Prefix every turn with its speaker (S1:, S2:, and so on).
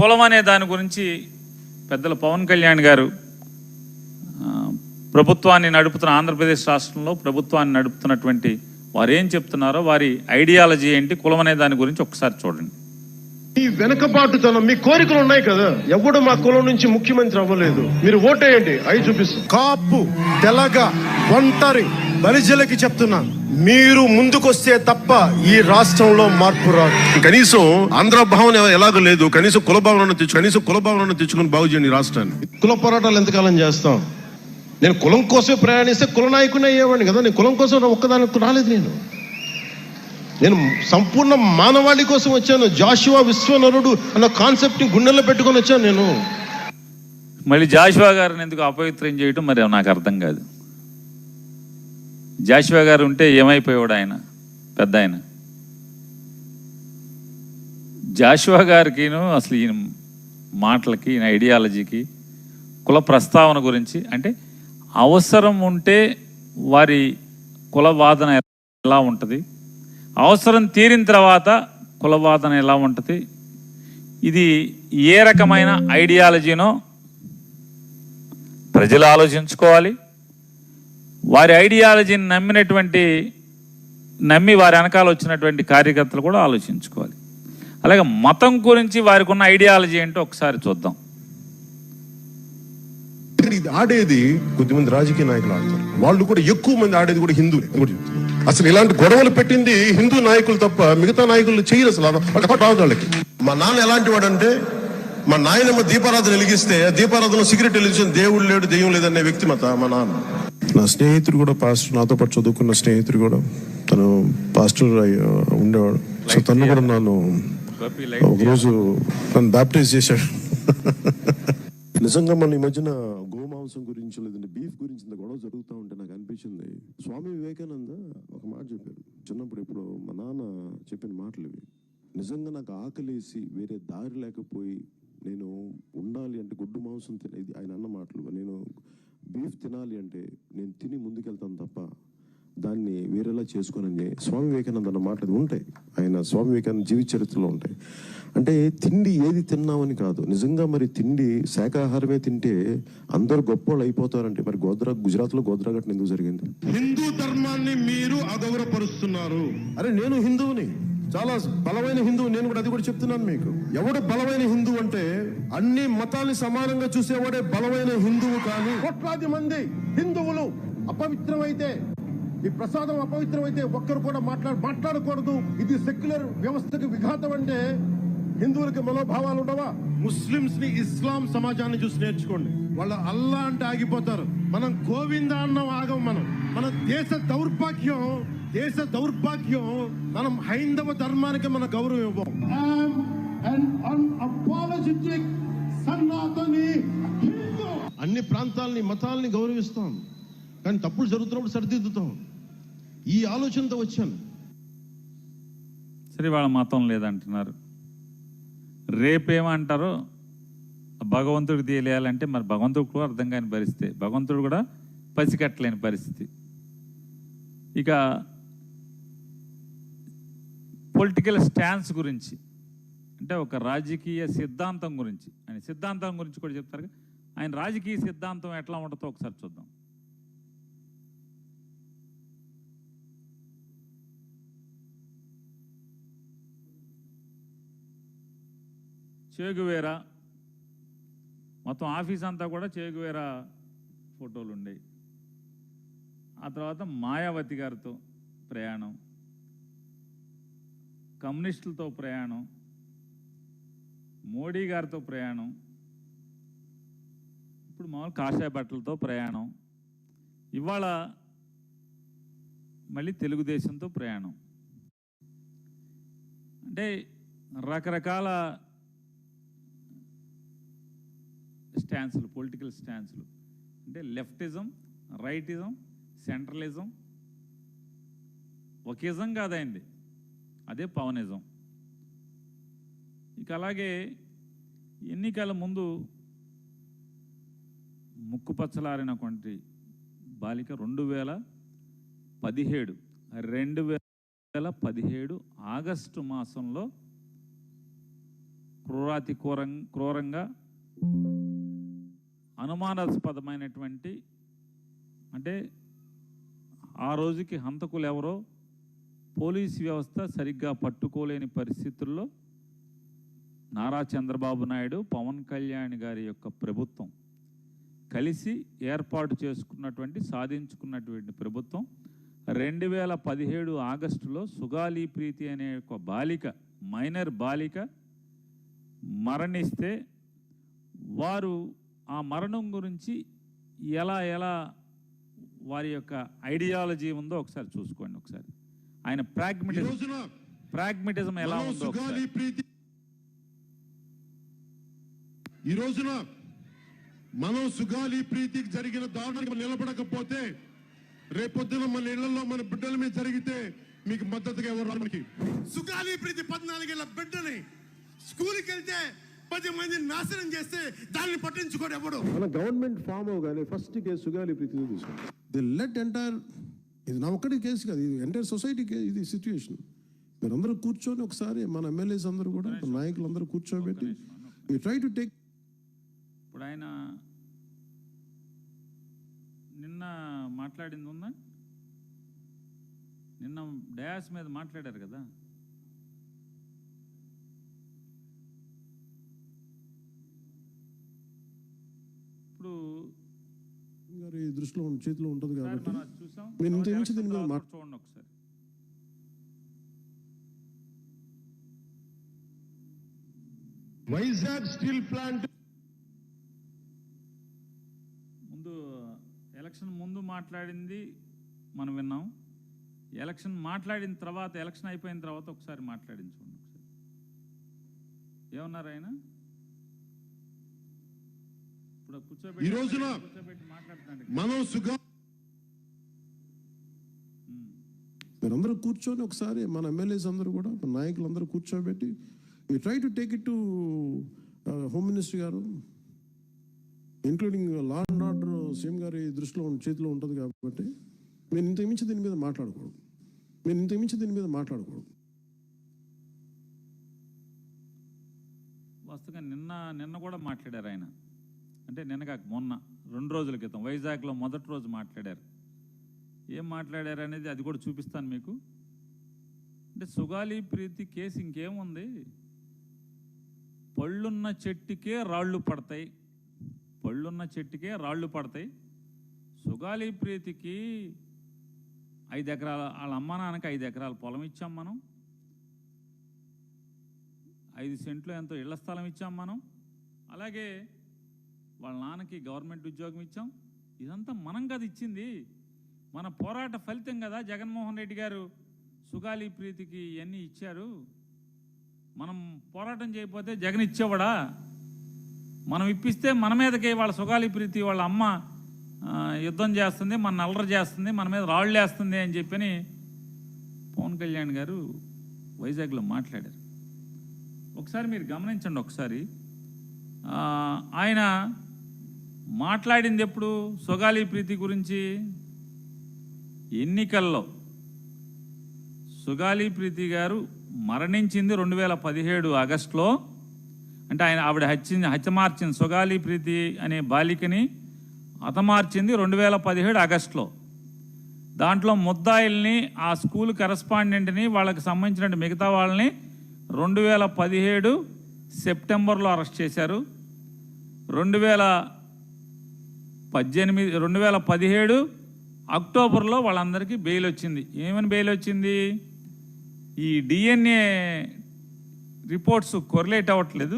S1: కులం అనే దాని గురించి పెద్దల పవన్ కళ్యాణ్ గారు ప్రభుత్వాన్ని నడుపుతున్న ఆంధ్రప్రదేశ్ రాష్ట్రంలో ప్రభుత్వాన్ని నడుపుతున్నటువంటి వారు ఏం చెప్తున్నారో వారి ఐడియాలజీ ఏంటి కులం అనే దాని గురించి ఒకసారి చూడండి.
S2: మీ వెనకబాటుతనం మీ కోరికలు ఉన్నాయి కదా? ఎవడు మా కులం నుంచి ముఖ్యమంత్రి అవ్వలేదు. మీరు ఓటేయండి అవి చూపిస్తాం. కాపు తెలగ ఒంటరి బలిజలకి చెప్తున్నాను. మీరు ముందుకొస్తే తప్ప ఈ రాష్ట్రంలో మార్పు రాదు.
S3: కనీసం ఆంధ్ర భావన ఎలాగో లేదు? కనీసం కుల భావన తెచ్చు కనీసం కుల భావన తెచ్చుకొని బాగు చేయండి ఈ రాష్ట్రాన్ని.
S2: కుల పోరాటాలు ఎంతకాలం చేస్తాం? నేను కులం కోసమే ప్రయాణిస్తే కుల నాయకుని అయ్యేవాడిని కదా? నేను కులం కోసం ఒక్కదానికి రాలేదు నేను. నేను సంపూర్ణ మానవాళి కోసం వచ్చాను. జాషువా విశ్వనరుడు అన్న కాన్సెప్ట్ని గుండెల్లో పెట్టుకొని వచ్చాను నేను.
S1: మళ్ళీ జాషువా గారిని ఎందుకు అపవిత్రం చేయటం మరి నాకు అర్థం కాదు. జాషువా గారు ఉంటే ఏమైపోయాడు ఆయన? పెద్ద ఆయన. జాషువా గారికిను అసలు ఈయన మాటలకి ఈయన ఐడియాలజీకి కుల ప్రస్తావన గురించి అంటే అవసరం ఉంటే వారి కులవాదన ఎలా ఉంటుంది? అవసరం తీరిన తర్వాత కులవాదన ఎలా ఉంటుంది? ఇది ఏ రకమైన ఐడియాలజీనో ప్రజలు ఆలోచించుకోవాలి. వారి ఐడియాలజీని నమ్మినటువంటి నమ్మి వారి వెనకాల వచ్చినటువంటి కార్యకర్తలు కూడా ఆలోచించుకోవాలి. అలాగే మతం గురించి వారికి ఉన్న ఐడియాలజీ ఏంటో ఒకసారి చూద్దాం.
S4: ఇది ఆడేది కొద్దిమంది రాజకీయ నాయకులు ఆడతారు. వాళ్ళు కూడా ఎక్కువ మంది ఆడేది కూడా హిందువులే. అసలు ఇలాంటి గొడవలు పెట్టింది హిందూ నాయకులు తప్ప మిగతా నాయకులు చేయరు అసలు. రాదు వాళ్ళకి.
S2: మా నాన్న ఎలాంటి వాడంటే మా నాయనమ్మ దీపారాధన వెలిగిస్తే ఆ దీపారాధన సిగరెట్ వెలిగించిన దేవుడు లేడు దెయ్యం లేదనే వ్యక్తిమత మా నాన్న.
S4: నా స్నేహితుడు కూడా పాస్టర్ నాతో పాటు చదువుకున్న స్నేహితుడు కూడా తను పాస్టర్ అయ్యి- ఉండేవాడు. సో తను కూడా నన్ను ఒకరోజు నన్ను బ్యాప్టైజ్ చేశాడు. నిజంగా మన ఈ మధ్యన గోమాంసం గురించి లేదంటే బీఫ్ గురించి ఇంత గొడవ జరుగుతూ ఉంటే నాకు అనిపించింది. స్వామి వివేకానంద ఒక మాట చెప్పారు చిన్నప్పుడు ఇప్పుడు మా నాన్న చెప్పిన మాటలు ఇవి. నిజంగా నాకు ఆకలేసి వేరే దారి లేకపోయి నేను ఉండాలి అంటే గుడ్డు మాంసం తిన ఇది ఆయన అన్న మాటలు బీఫ్ తినాలి అంటే నేను తిని ముందుకెళ్తాను తప్ప దాన్ని వేరేలా చేసుకోనని స్వామి వివేకానంద అన్న మాటలు ఉంటాయి. ఆయన స్వామి వివేకానంద జీవిత చరిత్రలో ఉంటాయి. అంటే తిండి ఏది తిన్నామని కాదు. నిజంగా మరి తిండి శాకాహారమే తింటే అందరు గొప్పవాళ్ళు అయిపోతారంటే మరి గోద్రా గుజరాత్లో గోద్రా ఘటన ఎందుకు జరిగింది?
S2: హిందూ ధర్మాన్ని మీరు అగౌరవపరుస్తున్నారు.
S4: అరే నేను హిందువుని. చాలా బలమైన హిందువు నేను కూడా అది కూడా చెప్తున్నాను మీకు. ఎవడు బలమైన హిందువు అంటే అన్ని మతాల్ని సమానంగా చూసేవాడే బలమైన హిందువు కానీ కోట్లాది మంది హిందువులు అపవిత్రమైతే ఈ ప్రసాదం అపవిత్రమైతే ఒక్కరు కూడా మాట్లాడ మాట్లాడకూడదు. ఇది సెక్యులర్ వ్యవస్థకు విఘాతం అంటే హిందువులకి మనోభావాలు ఉండవా?
S2: ముస్లింస్ని ఇస్లాం సమాజాన్ని చూసి నేర్చుకోండి. వాళ్ళు అల్లా అంటే ఆగిపోతారు. మనం గోవింద అన్నం ఆగం మనం. మన దేశ దౌర్భాగ్యం దేశ దౌర్భాగ్యం మనం హైందవ ధర్మానికి మన గౌరవం ఇవ్వం. అన్ని ప్రాంతాలని మతాలని గౌరవిస్తాం. కానీ తప్పులు జరుగుతున్నప్పుడు సరిదిద్దుతాం. ఈ ఆలోచనతో వచ్చాను.
S1: సరే వాళ్ళ మతం లేదంటున్నారు. రేపేమంటారో భగవంతుడికి తెలియాలంటే మరి భగవంతుడికి కూడా అర్థం కాని పరిస్థితి. భగవంతుడు కూడా పసికట్టలేని పరిస్థితి. ఇక పొలిటికల్ స్టాన్స్ గురించి అంటే ఒక రాజకీయ సిద్ధాంతం గురించి. ఆయన సిద్ధాంతం గురించి కూడా చెప్తారు ఆయన రాజకీయ సిద్ధాంతం ఎట్లా ఉంటుందో ఒకసారి చూద్దాం. చేగువేరా మొత్తం ఆఫీస్ అంతా కూడా చేగువేరా ఫోటోలు ఉండేవి ఆ తర్వాత మాయావతి గారితో ప్రయాణం. కమ్యూనిస్టులతో ప్రయాణం మోడీ గారితో ప్రయాణం ఇప్పుడు మామూలు కాషాయ బట్టలతో ప్రయాణం ఇవాళ మళ్ళీ తెలుగుదేశంతో ప్రయాణం. అంటే రకరకాల స్టాన్సులు పొలిటికల్ స్టాన్సులు. అంటే లెఫ్టిజం రైటిజం సెంట్రలిజం ఒకేజం కాదండి. అదే పవనిజం. ఇక అలాగే ఎన్నికల ముందు ముక్కుపచ్చలారినటువంటి బాలిక రెండు వేల పదిహేడు రెండు వేల పదిహేడు ఆగస్టు మాసంలో క్రూరాతి క్రూరం క్రూరంగా అనుమానాస్పదమైనటువంటి అంటే ఆ రోజుకి హంతకులు ఎవరో పోలీస్ వ్యవస్థ సరిగ్గా పట్టుకోలేని పరిస్థితుల్లో నారా చంద్రబాబు నాయుడు పవన్ కళ్యాణ్ గారి యొక్క ప్రభుత్వం కలిసి ఏర్పాటు చేసుకున్నటువంటి సాధించుకున్నటువంటి ప్రభుత్వం రెండు వేల పదిహేడు ఆగస్టులో సుగాలి ప్రీతి అనే ఒక బాలిక మైనర్ బాలిక మరణిస్తే వారు ఆ మరణం గురించి ఎలా ఎలా వారి యొక్క ఐడియాలజీ ఉందో ఒకసారి చూసుకోండి ఒకసారి. ఆయన ప్రాగ్మెటిజం ప్రాగ్మెటిజం ఎలా ఉందో
S3: ప్రీతి ఈ రోజున మనం సుగాలి ప్రీతికి జరిగిన దారుణానికి నిలబడకపోతే రేపొద్దున మన ఇళ్ళలో మన బిడ్డల మీద జరిగితే మీకు మద్దతుగా ఎవరు మనకి?
S5: సుగాలి ప్రీతి పద్నాలుగేళ్ళ బిడ్డని స్కూల్కి వెళ్తే పది మందిని నాశనం చేస్తే దాన్ని పట్టించుకోడు ఎవడు?
S4: మన గవర్నమెంట్ ఫామ్ అవగానే ఫస్ట్ కేసు సుగాలి ప్రీతిని తీసుకుంటాం ది లెట్ ఎంటైర్ ఇది నా ఒక్కడి కేసు కాదు ఇది ఎంటైర్ సొసైటీ ఇది సిచ్యువేషన్ మీరందరూ కూర్చొని ఒకసారి మన ఎమ్మెల్యేస్ అందరూ కూడా నాయకులు అందరూ కూర్చోబెట్టి యూ ట్రై టు టేక్
S1: ఇప్పుడు ఆయన నిన్న మాట్లాడింది ఉందా? నిన్న డయాస్ మీద మాట్లాడారు కదా? ఇప్పుడు
S4: గారి దృష్టిలో చేతిలో ఉంటుంది కాబట్టి ఇంత దీని మీద
S1: చూడండి ఒకసారి.
S2: వైజాగ్ స్టీల్ ప్లాంట్
S1: ముందు ఎలక్షన్ ముందు మాట్లాడింది మనం విన్నాం. ఎలక్షన్ మాట్లాడిన తర్వాత ఎలక్షన్ అయిపోయిన తర్వాత ఒకసారి మాట్లాడింది చూడండి ఒకసారి. ఏమన్నారు ఆయన?
S3: ఈ రోజున మనం సుగా
S4: మీరందరూ కూర్చొని ఒకసారి మన ఎమ్మెల్యేస్ అందరూ కూడా మన నాయకులు అందరూ కూర్చోబెట్టి you try to take it to home minister గారు including law and order CM గారి దృష్టిలో చేతిలో ఉంటుంది కాబట్టి మీరు ఇంత మించి దీని మీద మాట్లాడకూడదు. మీరు ఇంత మించి దీని మీద మాట్లాడకూడదు.
S1: వస్తుగా నిన్న నిన్న కూడా మాట్లాడారు ఆయన. అంటే నిన్న మొన్న రెండు రోజుల క్రితం వైజాగ్లో మొదటి రోజు మాట్లాడారు. ఏం మాట్లాడారు అనేది అది కూడా చూపిస్తాను మీకు. అంటే సుగాలి ప్రీతి కేసు ఇంకేముంది? పళ్ళున్న చెట్టుకే రాళ్ళు పడతాయి. పళ్ళున్న చెట్టుకే రాళ్ళు పడతాయి. సుగాలి ప్రీతికి ఐదు ఎకరాల వాళ్ళ అమ్మ నాన్నకి ఐదు ఎకరాల పొలం ఇచ్చాం మనం. ఐదు సెంట్లు ఎంతో ఇళ్ళ స్థలం ఇచ్చాం మనం. అలాగే వాళ్ళ నాన్నకి గవర్నమెంట్ ఉద్యోగం ఇచ్చాం. ఇదంతా మనం కదా ఇచ్చింది. మన పోరాట ఫలితం కదా జగన్మోహన్ రెడ్డి గారు సుగాలి ప్రీతికి ఇవన్నీ ఇచ్చారు. మనం పోరాటం చేయకపోతే జగన్ ఇచ్చేవాడా? మనం ఇప్పిస్తే మన మీదకి వాళ్ళ సుగాలి ప్రీతి వాళ్ళ అమ్మ యుద్ధం చేస్తుంది మన నల్లర చేస్తుంది మన మీద రాళ్ళు వేస్తుంది అని చెప్పని పవన్ కళ్యాణ్ గారు వైజాగ్లో మాట్లాడారు. ఒకసారి మీరు గమనించండి ఒకసారి. ఆయన మాట్లాడింది ఎప్పుడు? సొగాలి ప్రీతి గురించి? ఎన్నికల్లో సుగాలి ప్రీతి గారు మరణించింది రెండు వేల పదిహేడు ఆగస్టులో. అంటే ఆయన ఆవిడ హత్య హత్యమార్చింది సుగాలి ప్రీతి అనే బాలికని హతమార్చింది రెండు వేల పదిహేడు ఆగస్టులో. దాంట్లో ముద్దాయిల్ని ఆ స్కూల్ కరెస్పాండెంట్ని వాళ్ళకి సంబంధించిన మిగతా వాళ్ళని రెండు వేల పదిహేడు సెప్టెంబర్లో అరెస్ట్ చేశారు. రెండు వేల పద్దెనిమిది రెండు వేల పదిహేడు అక్టోబర్లో వాళ్ళందరికీ బెయిల్ వచ్చింది. ఏమని బెయిల్ వచ్చింది? ఈ డిఎన్ఏ రిపోర్ట్స్ కొరలేట్ అవ్వట్లేదు.